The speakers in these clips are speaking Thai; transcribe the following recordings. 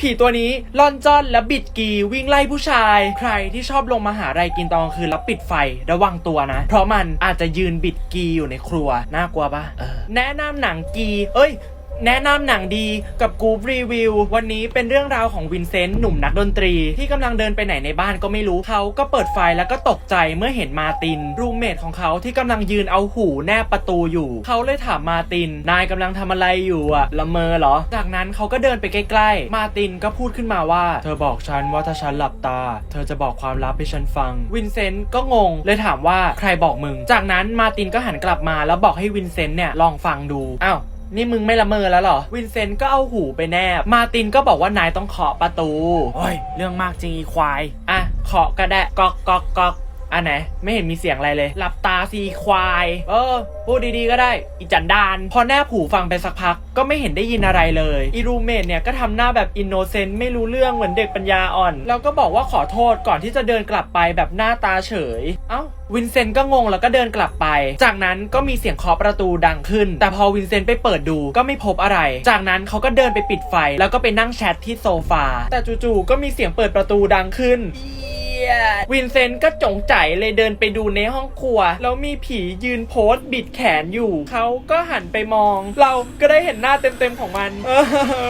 ผีตัวนี้ล่อนจ้อนและบิดกีวิ่งไล่ผู้ชาย ใครที่ชอบลงมาหาอะไรกินตอนกลางคืนแล้วปิดไฟระวังตัวนะ เพราะมันอาจจะยืนบิดกีอยู่ในครัว น่ากลัวปะแนะนำหนังกี เอ้ย แนะนำหนังดีกับกูรีวิว วันนี้เป็นเรื่องราวของวินเซนต์หนุ่มนักดนตรี ที่กำลังเดินไปไหนในบ้านก็ไม่รู้เขาก็เปิดไฟแล้วก็ตกใจเมื่อเห็นมาติน รูมเมทของเขาที่กำลังยืนเอาหูแนบประตูอยู่ เขาเลยถามมาติน นายกำลังทำอะไรอยู่อะละเมอเหรอ จากนั้นเขาก็เดินไปใกล้ๆ มาตินก็พูดขึ้นมาว่า เธอบอกฉันว่าถ้าฉันหลับตา เธอจะบอกความลับให้ฉันฟัง วินเซนต์ก็งงเลยถามว่าใครบอกมึง จากนั้นมาตินก็หันกลับมาแล้วบอกให้วินเซนต์เนี่ยลองฟังดูอ้าว นี่มึงไม่ละเมอแล้วเหรอ วินเซนต์ก็เอาหูไปแนบ มาร์ตินก็บอกว่านายต้องเคาะประตู โอ้ย เรื่องมากจริงอีควาย อะ เคาะก็ได้ ก๊อกก๊อกก๊อก อันไหน ไม่เห็นมีเสียงอะไรเลย หลับตาสีควาย เออ พูดดีๆก็ได้ อีจันดาน พอแนบหูฟังไปสักพัก ก็ไม่เห็นได้ยินอะไรเลย อีรูเมทเนี่ยก็ทำหน้าแบบอินโนเซนต์ไม่รู้เรื่องเหมือนเด็กปัญญาอ่อน แล้วก็บอกว่าขอโทษก่อนที่จะเดินกลับไปแบบหน้าตาเฉย เอ้าวินเซนต์ก็งงแล้วก็เดินกลับไป จากนั้นก็มีเสียงเคาะประตูดังขึ้น แต่พอวินเซนต์ไปเปิดดูก็ไม่พบอะไร จากนั้นเขาก็เดินไปปิดไฟ แล้วก็ไปนั่งแชทที่โซฟา แต่จู่ๆก็มีเสียงเปิดประตูดังขึ้น วินเซนต์ก็จงใจเลยเดินไปดูในห้องครัว แล้วมีผียืนโพสต์บิดแขนอยู่ เขาก็หันไปมอง เราก็ได้เห็นหน้าเต็มๆของมันเอ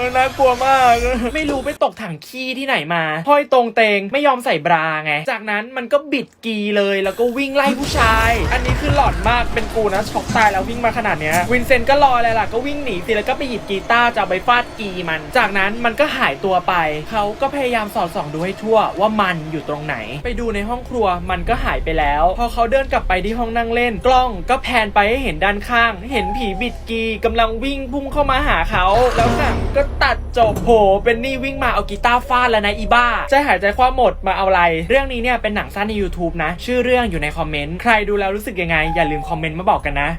อน่ากลัวมาก ไม่รู้ไปตกถังขี้ที่ไหนมาห้อยตรงเตงไม่ยอมใส่บราไง จากนั้นมันก็บิดกีเลยแล้วก็วิ่งไล่ผู้ชาย อันนี้คือหลอนมากเป็นกูนะช็อกตายแล้ววิ่งมาขนาดเนี้ยวินเซนต์ก็รออะไรล่ะก็วิ่งหนีสิแล้วก็ไปหยิบกีตาร์จะเอาไปฟาดกีมัน จากนั้นมันก็หายตัวไป เขาก็พยายามสอดส่องดูให้ทั่วว่ามันอยู่ตรงไหนไปดูในห้องครัวมันก็หายไปแล้ว พอเขาเดินกลับไปที่ห้องนั่งเล่น กล้องก็แพนไปให้เห็นด้านข้าง เห็นผีบิดกีกำลังวิ่งพุ่งเข้ามาหาเขา แล้วหนังก็ตัดจบโหเป็นนี่วิ่งมาเอากีตาร์ฟาดแล้วนะอีบ้าใจหายใจคว้าหมดมาเอาอะไร เรื่องนี้เนี่ยเป็นหนังสั้นใน YouTube นะ ชื่อเรื่องอยู่ในคอมเมนต์ใครดูแล้วรู้สึกยังไง อย่าลืมคอมเมนต์มาบอกกันนะ